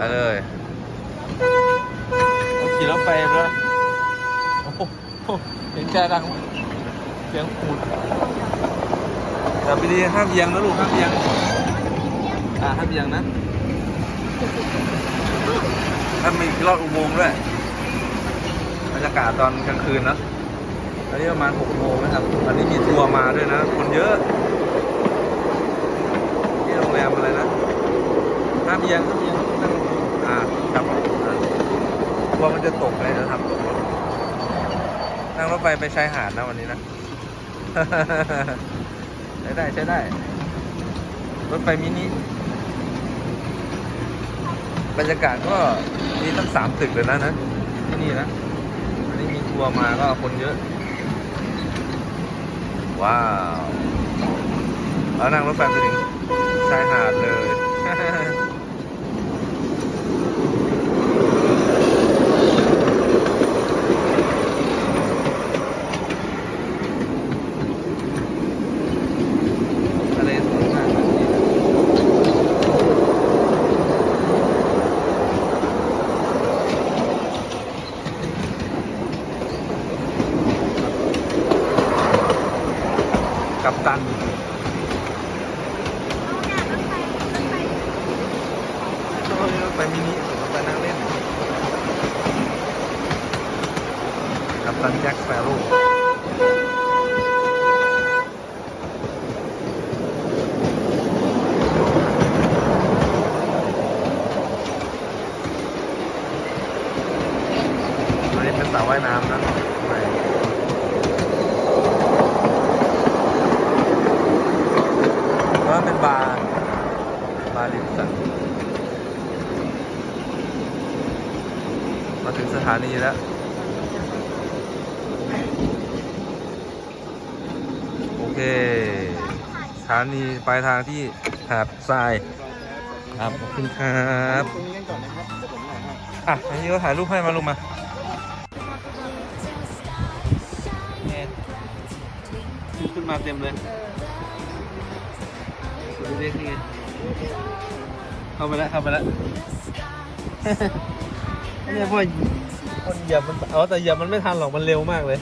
ไปเลยโอ้ขี่รถไปแล้วโอ้โหเสียงแช่ดังเสียงปูดแต่ไปดีห้ามเอียงนะลูกห้ามเอียงอ่าห้ามเอียงนะถ้ามีลอดอุโมงค์ด้วยบรรยากาศตอนกลางคืนเนอะอันนี้ประมาณหกโมงนะครับอันนี้มีทัวร์มาด้วยนะ คนเยอะ ที่โรงแรมอะไรนะห้ามเอียงห้ามเอียงนั่งอ่าครับอ่าก ลัวมันจะตกเลยนะครับนั่งรถไฟไปชายหาดนะวันนี้นะ ใช้ได้ใช้ได้ รถไฟมินิ บรรยากาศก็มีตั้งสามตึกเลยนะนะที่นี่นะอันนี้มีทัวร์มาก็คนเยอะ ว้าวแล้วนั่งรถไฟไปถึงชายหาดเลย ทะเลสวยมาก กับตันไฟมินิไฟนั่งเล่น กับตันแจ็คสเปโร่อันนี้เป็นสระว่ายน้ำนะข้างในแล้วมันเป็น บาร์บาร์ริมสันมาถึงสถานีแล้วโอเคสถานีปลายทางที่หาดทรายครับขอบคุณครับอะอันนี้ก็ถ่ายรูปให้มาลงมาขึ้นมาเต็มเลย เด็กนี่ไงเข้าไปแล้วเข้าไปแล้วเนี่ยพ่อคนเหยียบมันเอาแต่เหยียบมันไม่ทันหรอกมันเร็วมากเลย